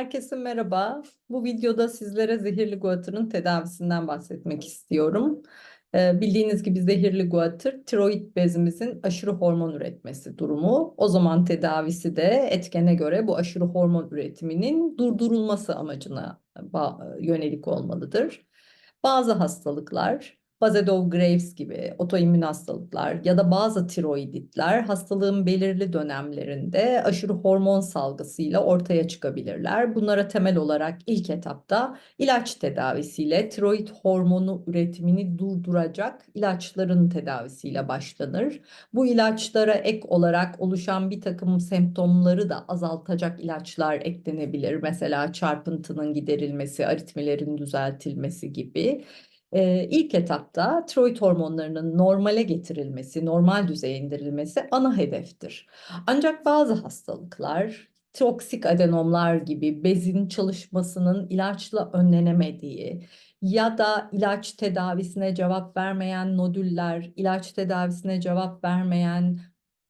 Herkese merhaba. Bu videoda sizlere zehirli guatırın tedavisinden bahsetmek istiyorum. Ee, bildiğiniz gibi zehirli guatır tiroid bezimizin aşırı hormon üretmesi durumu. O zaman tedavisi de etkene göre bu aşırı hormon üretiminin durdurulması amacına yönelik olmalıdır. Bazı hastalıklar, Bazedov Graves gibi otoimmün hastalıklar ya da bazı tiroiditler hastalığın belirli dönemlerinde aşırı hormon salgısıyla ortaya çıkabilirler. Bunlara temel olarak ilk etapta ilaç tedavisiyle tiroid hormonu üretimini durduracak ilaçların tedavisiyle başlanır. Bu ilaçlara ek olarak oluşan bir takım semptomları da azaltacak ilaçlar eklenebilir. Mesela çarpıntının giderilmesi, aritmilerin düzeltilmesi gibi. Ee, ilk etapta tiroid hormonlarının normale getirilmesi, normal düzeye indirilmesi ana hedeftir. Ancak bazı hastalıklar, toksik adenomlar gibi bezin çalışmasının ilaçla önlenemediği ya da ilaç tedavisine cevap vermeyen nodüller, ilaç tedavisine cevap vermeyen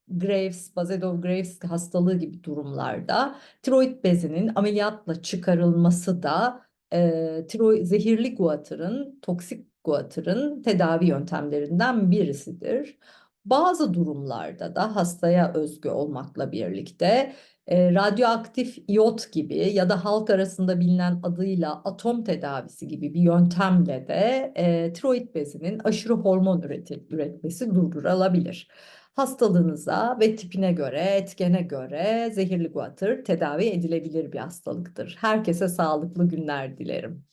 Graves, Bazedov Graves hastalığı gibi durumlarda tiroid bezinin ameliyatla çıkarılması da e, tiro zehirli guatırın, toksik guatırın tedavi yöntemlerinden birisidir. Bazı durumlarda da hastaya özgü olmakla birlikte e, radyoaktif iyot gibi ya da halk arasında bilinen adıyla atom tedavisi gibi bir yöntemle de e, tiroid bezinin aşırı hormon üreti, üretmesi durdurulabilir. Hastalığınıza ve tipine göre, etkene göre zehirli guatır tedavi edilebilir bir hastalıktır. Herkese sağlıklı günler dilerim.